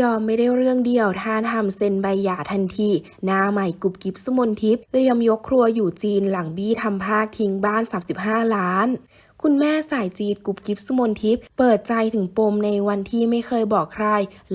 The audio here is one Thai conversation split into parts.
ยอมไม่ได้เรื่องเดียวท่าทำเซ็นใบหย่าทันทีหน้าใหม่กุบกิบสุมนทิพย์เตรียมยกครัวอยู่จีนหลังบี้ทำภาคทิ้งบ้าน 35 ล้าน คุณแม่สายจีดกุบกิบสุมนทิพย์เปิดใจถึงปมในวันที่ไม่เคยบอกใคร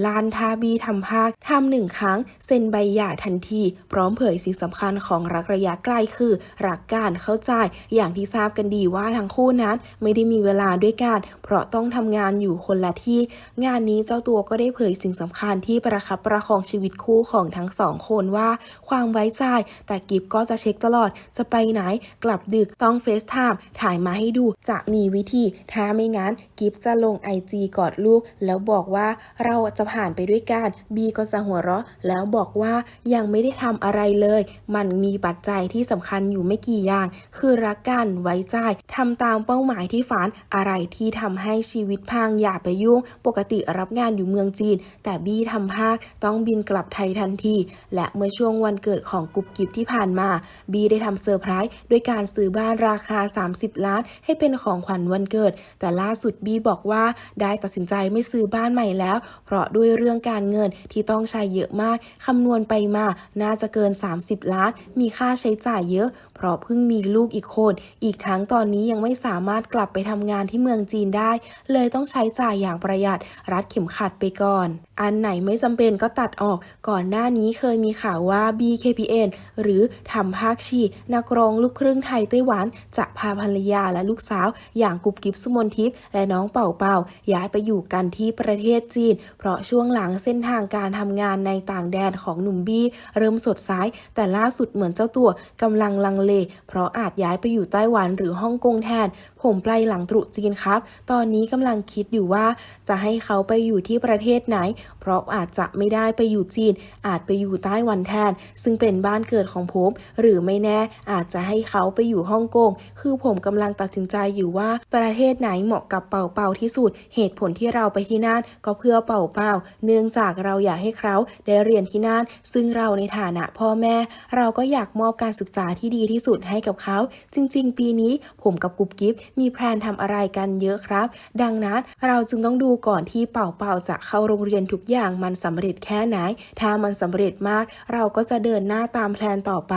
ลานทาบีทำภาคทำหนึ่งครั้ง เซ็นใบหย่าทันที พร้อมเผยสิ่งสำคัญของรักระยะใกล้คือ รักการเข้าใจ อย่างที่ทราบกันดีว่าทั้งคู่นั้นไม่ได้มีเวลาด้วยกัน เพราะต้องทำงานอยู่คนละที่ งานนี้เจ้าตัวก็ได้เผยสิ่งสำคัญที่ประคับประคองชีวิตคู่ของทั้งสองคนว่า ความไว้ใจ แต่กิฟก็จะเช็คตลอด จะไปไหน กลับดึกต้องเฟซไทม์ถ่ายมาให้ดูจะมีวิธี ถ้าไม่งั้นกิฟจะลงไอจีกอดลูก แล้วบอกว่าเราจะผ่านไปด้วยกันบีก็จะหัวเราะ แล้วบอกว่ายังไม่ได้ทำอะไรเลย มันมีปัจจัยที่สำคัญอยู่ไม่กี่อย่าง คือรักกันไว้ใจทำตามเป้าหมายที่ฝันอะไรที่ทำให้ชีวิตพังอย่าไปยุ่ง ปกติรับงานอยู่เมืองจีน แต่บี้ทำภาคต้องบินกลับไทยทันที และเมื่อช่วงวันเกิดของกุบกิบที่ผ่านมา บีได้ทำเซอร์ไพรส์ด้วยการซื้อบ้านราคา 30 ล้านให้เป็นของขวัญวันเกิด แต่ล่าสุดบีบอกว่าได้ตัดสินใจไม่ซื้อบ้านใหม่แล้ว เพราะด้วยเรื่องการเงินที่ต้องใช้เยอะมากคำนวณไปมา น่าจะเกิน 30 ล้าน มีค่าใช้จ่ายเยอะ เพราะเพิ่งมีลูกอีกคน อีกทั้งตอนนี้ยังไม่สามารถกลับไปทำงานที่เมืองจีนได้ เลยต้องใช้จ่ายอย่างประหยัด รัดเข็มขัดไปก่อน อันไหนไม่จำเป็นก็ตัดออก ก่อนหน้านี้เคยมีข่าวว่า BKPN หรือทำภาคชีนักร้องลูกครึ่งไทยไต้หวันจะพาภรรยาและลูกสาวอย่างกุบกิบสุมนทิพย์และน้องเป่าเป่าย้ายไปอยู่กันที่ประเทศจีน เพราะช่วงหลังเส้นทางการทำงานในต่างแดนของหนุ่มบี้เริ่มสดใสแต่ล่าสุดเหมือนเจ้าตัวกำลังลังเล เพราะอาจย้ายไปอยู่ไต้หวันหรือฮ่องกงแทน ผมไปหลังตรุษจีนครับ ตอนนี้กำลังคิดอยู่ว่าจะให้เขาไปอยู่ที่ประเทศไหน เพราะอาจจะไม่ได้ไปอยู่จีน อาจไปอยู่ไต้หวันแทน ซึ่งเป็นบ้านเกิดของผม หรือไม่แน่อาจจะให้เขาไปอยู่ฮ่องกง คือผมกำลังตัดสินใจอยู่ว่าประเทศไหนเหมาะกับเป่าเป่าที่สุด เหตุผลที่เราไปที่นั่นก็เพื่อเป่าเป่า เนื่องจากเราอยากให้เขาได้เรียนที่นั่น ซึ่งเราในฐานะพ่อแม่ เราก็อยากมอบการศึกษาที่ดีที่สุดให้กับเขา จริง ๆ ปีนี้ผมกับกุ๊บกิ๊บมีแพลนทำอะไรกันเยอะครับ ดังนั้นเราจึงต้องดูก่อนที่เป่าเป่าจะเข้าโรงเรียนทุกอย่างมันสำเร็จแค่ไหน ถ้ามันสำเร็จมาก เราก็จะเดินหน้าตามแพลนต่อไป